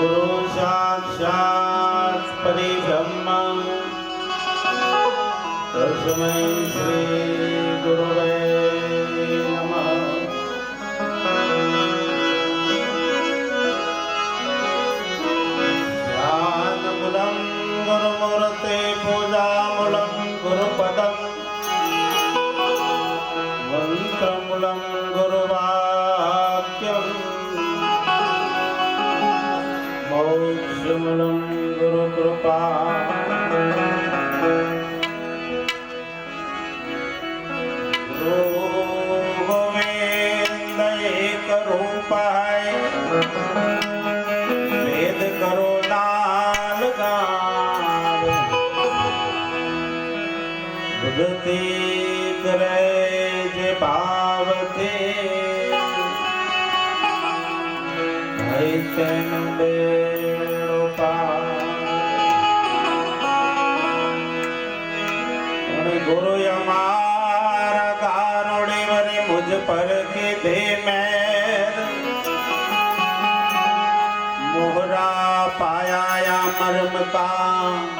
ગુરુ સાક્ષાત પરિબ્રહ્મ તસ્મૈ શ્રી ગુરવે ગુરુમૂર્તે પૂજામૂલમ ગુરુપદમ મંત્રમૂલમ ગુરુવા मोक्षमूलं गुरुकृपा गुरु गोविन्द एकरूपाय વેદ કરો નાલ ગાવે ભગતિ કરે જે ભાવથી તેન બેડો. અને ગુરુ અમારા કારુણી વરી મુझ પર કીધી મેર મોહરા પાયા મરમતા